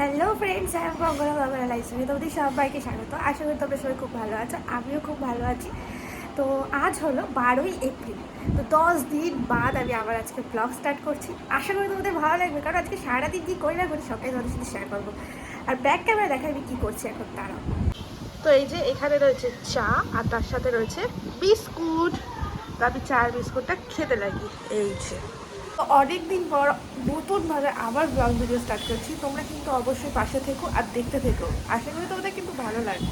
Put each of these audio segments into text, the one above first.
Hello friends আমি Bangla Bangla licence তোমাদের সবাইকে স্বাগত। আশা করি তোমরা সবাই খুব ভালো আছো। আমিও খুব ভালো আছি। তো, আজ হলো বারোই এপ্রিল। তো, দশ দিন বাদ আমি আবার আজকে ব্লগ স্টার্ট করছি। আশা করি তোমাদের ভালো লাগবে, কারণ আজকে সারাদিন কী করি না করি সবটাই তোমাদের সাথে শেয়ার করব। আর ব্যাক ক্যামেরা দেখা আমি কী করছি এখন তারাও তো, এই যে এখানে রয়েছে চা, আর তার সাথে রয়েছে বিস্কুট। আমি চার বিস্কুটটা খেতে লাগি। এই যে। অনেক দিন পর নতুনভাবে আবার ব্লগ ভিডিও স্টার্ট করছি। তোমরা কিন্তু অবশ্যই পাশে থেকো আর দেখতে থেকো। আশা করি তোমাদের কিন্তু ভালো লাগবে।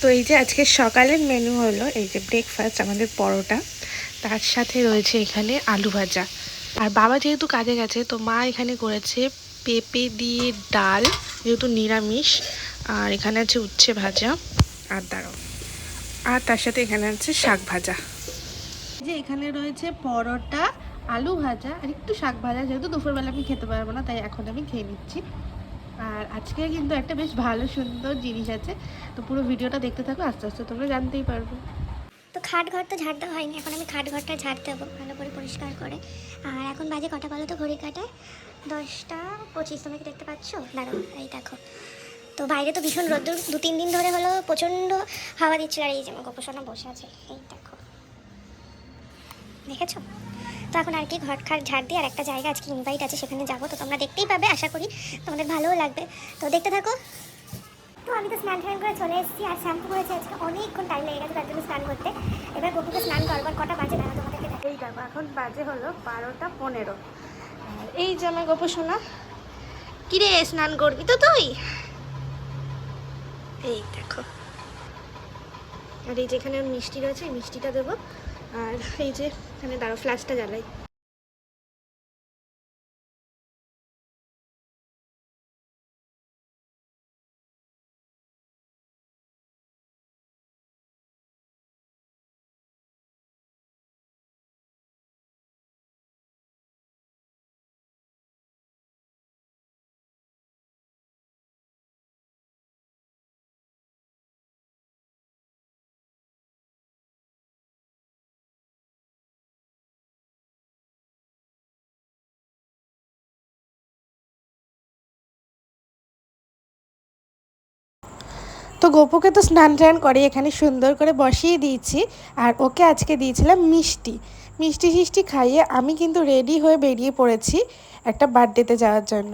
তো এই যে আজকে সকালের মেনু হলো এই যে ব্রেকফাস্ট আমাদের পরোটা। তার সাথে রয়েছে এখানে আলু ভাজা। আর বাবা যেহেতু কাজে গেছে তো মা এখানে করেছে পেঁপে দিয়ে ডাল যেহেতু নিরামিষ। আর এখানে আছে উচ্ছে ভাজা আর দাঁড়াও আর তার সাথে এখানে আছে শাক ভাজা। যে এখানে রয়েছে পরোটা আলু ভাজা আর একটু শাক ভাজা, যেহেতু দুপুরবেলা আমি খেতে পারব না, তাই এখন আমি খেয়ে নিচ্ছি। আর আজকে কিন্তু একটা বেশ ভালো, সুন্দর জিনিস আছে। তো পুরো ভিডিওটা দেখতে থাকো, আস্তে আস্তে তোমরা জানতেই পারবে। তো খাট ঘর তো ঝাড় দেওয়া হয়নি, এখন আমি খাট ঘরটা ঝাড় দেবো ভালো করে পরিষ্কার করে। আর এখন বাজে কটা বলো তো, ঘড়ি কাটায়? দশটা পঁচিশ তুমি কি দেখতে পাচ্ছ? দাঁড়ো এই দেখো। তো বাইরে তো ভীষণ রোদ্দুর দু তিন দিন ধরে হলো প্রচণ্ড হাওয়া দিচ্ছিল আর এই যে আমার গোপসোনা বসে আছে, এই দেখো। দেখেছ? তো এখন আর কি ঘর খাট ঝাড় দিয়ে আর একটা জায়গা, আজকে ইনভাইট আছে, সেখানে যাব। তো তোমরা দেখতেই পাবে, আশা করি তোমাদের ভালোও লাগবে। তো দেখতে থাকো। তো আমি তো স্নান টান করে চলে এসেছি, আর শ্যাম্পু করেছি আজকে অনেকক্ষণ টাইম লেগে গেছে, তার জন্য স্নান করতে। এবার গপুকে স্নান করবার কটা বাজে দাঁড়া তোমাদেরকে। এই দেখো, এখন বাজে হলো বারোটা পনেরো। এই যে আমার গপ সোনা, কিরে স্নান করবি তো তুই? এই দেখো। আর এই যে এখানে মিষ্টি রয়েছে মিষ্টিটা দেবো। আর এই যে এখানে দাঁড়ো ফ্ল্যাশটা জ্বালাই। তো গোপুকে তো স্নান টান করে এখানে সুন্দর করে বসিয়ে দিয়েছি আর ওকে আজকে দিয়েছিলাম মিষ্টি। মিষ্টি ফিষ্টি খাইয়ে আমি কিন্তু রেডি হয়ে বেরিয়ে পড়েছি একটা বার্থডেতে যাওয়ার জন্য।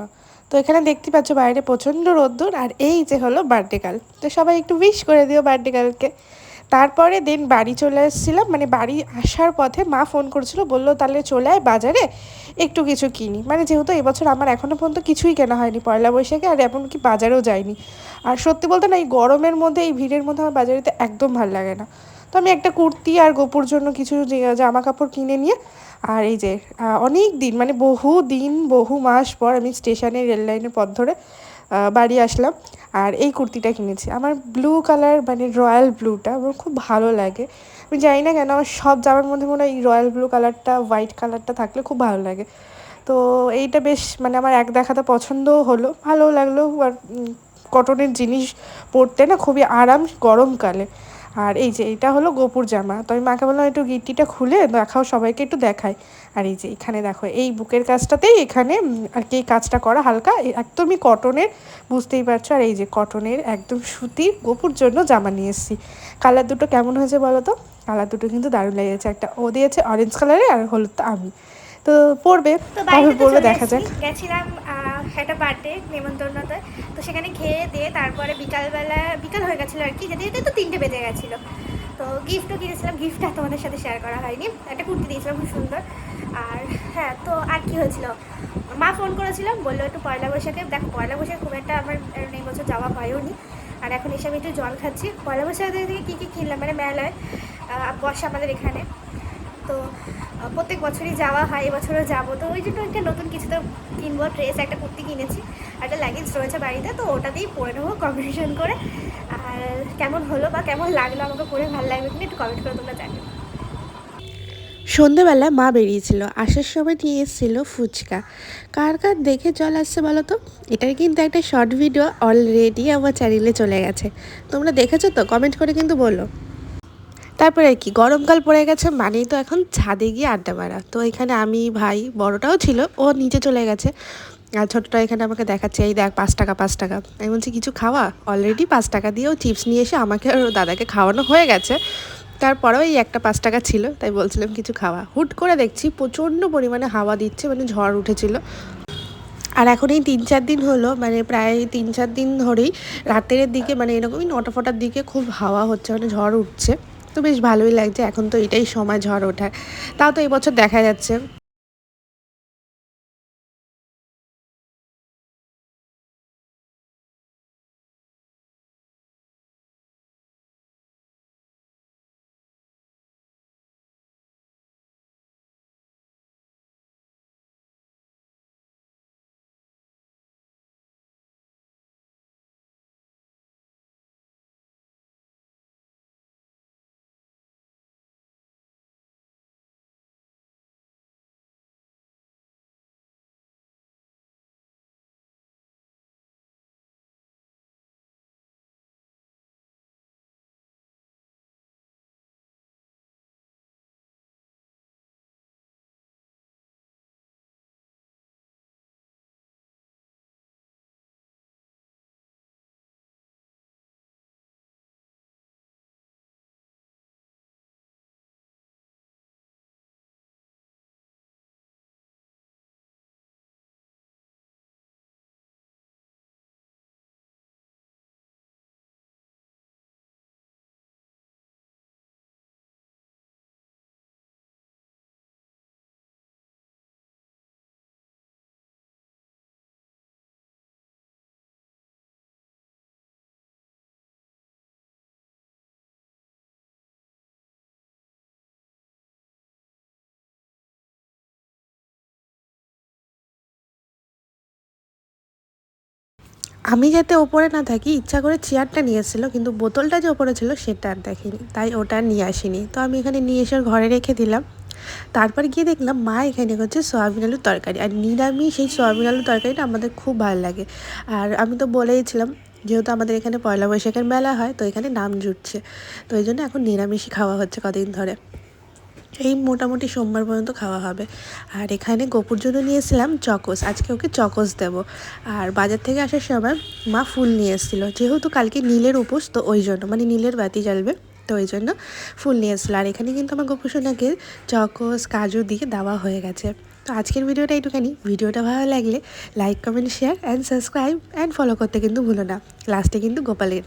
তো এখানে দেখতে পাচ্ছ বাইরে প্রচণ্ড রোদ্দুর আর এই যে হলো বার্থডে কাল তো সবাই একটু উইশ করে দিও বার্থডে গার্লকে তারপরে দিন বাড়ি চলে এসেছিলাম মানে বাড়ি আসার পথে মা ফোন করেছিল, বলল তাহলে চলে আয় বাজারে একটু কিছু কিনি। মানে যেহেতু এবছর আমার এখনও পর্যন্ত কিছুই কেনা হয়নি পয়লা বৈশাখে, আর এমনকি বাজারেও যায়নি আর সত্যি বলতে না, এই গরমের মধ্যে, এই ভিড়ের মধ্যে আমার বাজারে যেতে একদম ভালো লাগে না। তো আমি একটা কুর্তি আর গোপুর জন্য কিছু জামা কাপড় কিনে নিয়ে, আর এই যে অনেক দিন মানে বহু দিন, বহু মাস পর আমি স্টেশনে রেল লাইনের পথ ধরে বাড়ি আসলাম আর এই কুর্তিটা কিনেছি। আমার ব্লু কালার মানে রয়্যাল ব্লুটা আমার খুব ভালো লাগে। আমি জানি না কেন আমার সব জামার মধ্যে মনে হয় এই রয়্যাল ব্লু কালারটা হোয়াইট কালারটা থাকলে খুব ভালো লাগে। তো এইটা বেশ মানে আমার এক দেখাতে পছন্দও হলো। ভালো লাগল, আর কটনের জিনিস পরতে না খুবই আরাম গরমকালে। আর এই যে এটা হলো গোপুর জামা। তো আমি মাকে বললাম একটু গিট্টিটা খুলে দেখাও সবাইকে একটু দেখাই। আর এই যে এখানে দেখো এই বুকের কাজটাতেই এখানে আর কি কাজটা করা হালকা একদমই কটনের বুঝতেই পারছ? আর এই যে কটনের একদম সুতির গোপুর জন্য জামা নিয়ে এসেছি। কালার দুটো কেমন হয়েছে বলো তো? কালার দুটো কিন্তু দারুণ লেগেছে। একটা ও দিয়েছে অরেঞ্জ কালারে আর হলুদটা আমি। তো পড়বে পড়বে দেখা যাক। গেছিলাম একটা বার্থডে নেমন্তন্নতে। তো সেখানে খেয়ে দিয়ে তারপরে বিকালবেলা, বিকাল হয়ে গেছিল আর কি, যেতে যেতে তো তিনটে বেজে গেছিল। তো গিফটও কিনেছিলাম গিফটটা তোমাদের সাথে শেয়ার করা হয়নি। একটা কুর্তি দিয়েছিলাম, খুব সুন্দর। আর হ্যাঁ তো আর কি হয়েছিল? মা ফোন করেছিলাম বলল একটু পয়লা বৈশাখে, দেখো পয়লা বৈশাখে খুব একটা আমার এই বছর যাওয়া হয়ওনি। আর এখন এসে আমি একটু জল খাচ্ছি। পয়লা বৈশাখ থেকে কী কী কিনলাম? মানে মেলায় বসে আমাদের এখানে। তো প্রত্যেক বছরই যাওয়া হয়, এবছরও যাব। তো ওই জন্য একটা নতুন কিছু তো কিনবো ড্রেস একটা কুর্তি কিনেছি একটা লাগেজ রয়েছে বাড়িতে, তো ওটাতেই পরে নেব কম্পিটিশন করে। আর কেমন হলো বা কেমন লাগল আমাকে পরে ভালো লাগবে কিনা একটু কমেন্ট করে তোমরা জানিও। সন্ধেবেলা মা বেরিয়েছিল, আসার সময় নিয়ে এসেছিল ফুচকা। কার কার দেখে জল আসছে বলো তো? এটার কিন্তু একটা শর্ট ভিডিও অলরেডি আমার চ্যানেলে চলে গেছে। তোমরা দেখেছ তো? কমেন্ট করে কিন্তু বলো। তারপরে আর কি গরমকাল পড়ে গেছে, মানেই তো এখন ছাদে গিয়ে আড্ডা মারা। তো এখানে আমি ভাই বড়টাও ছিল, ও নিচে চলে গেছে, আর ছোটটা এখানে আমাকে দেখাচ্ছে, এই দেখ পাঁচ টাকা পাঁচ টাকা। আমি বলছি, কিছু খাওয়া? অলরেডি পাঁচ টাকা দিয়েও চিপস নিয়ে এসে আমাকে আর দাদাকে খাওয়ানো হয়ে গেছে। তারপরেও এই একটা পাঁচ টাকা ছিল, তাই বলছিলাম, কিছু খাওয়া। হুট করে দেখছি প্রচণ্ড পরিমাণে হাওয়া দিচ্ছে মানে ঝড় উঠেছিল। আর এখন এই তিন চার দিন হলো মানে প্রায় তিন চার দিন ধরেই রাতের দিকে মানে এরকমই নটা ফটার দিকে খুব হাওয়া হচ্ছে মানে ঝড় উঠছে। তো বেশ ভালোই লাগছে। এখন তো এটাই সময় ঝড় ওঠার। তাও তো এবছর দেখা যাচ্ছে। আমি যাতে ওপরে না থাকি, ইচ্ছা করে চেয়ারটা নিয়ে এসেছিল কিন্তু বোতলটা যে ওপরে ছিল সেটা আর দেখিনি, তাই ওটা নিয়ে আসিনি। তো আমি এখানে নিয়ে এসে ঘরে রেখে দিলাম। তারপর গিয়ে দেখলাম, মা এখানে করছে সয়াবিন আলুর তরকারি। আর নিরামিষ সেই সয়াবিন আলুর তরকারিটা আমাদের খুব ভালো লাগে। আর আমি তো বলেইছিলাম, যেহেতু আমাদের এখানে পয়লা বৈশাখের মেলা হয়, তো এখানে নাম জুটছে। তো এই জন্য এখন নিরামিষই খাওয়া হচ্ছে কদিন ধরে। এই মোটামুটি সোমবার পর্যন্ত খাওয়া হবে। আর এখানে গোপুর জন্য নিয়েছিলাম চকোস। আজকে ওকে চকোস দেব। আর বাজার থেকে আসার সময় মা ফুল নিয়ে এসেছিল। যেহেতু কালকে নীলের উপোস, তো ওই জন্য মানে নীলের বাতি জ্বালবে, তো ওই জন্য ফুল নিয়ে এসেছিল। আর এখানে কিন্তু আমার গোপু সোনাকে চকোস, কাজু দিয়ে দেওয়া হয়ে গেছে। তো আজকের ভিডিওটা একটুখানি ভিডিওটা ভালো লাগলে like, comment share and subscribe and follow করতে কিন্তু ভুলো না। লাস্টে কিন্তু গোপালের।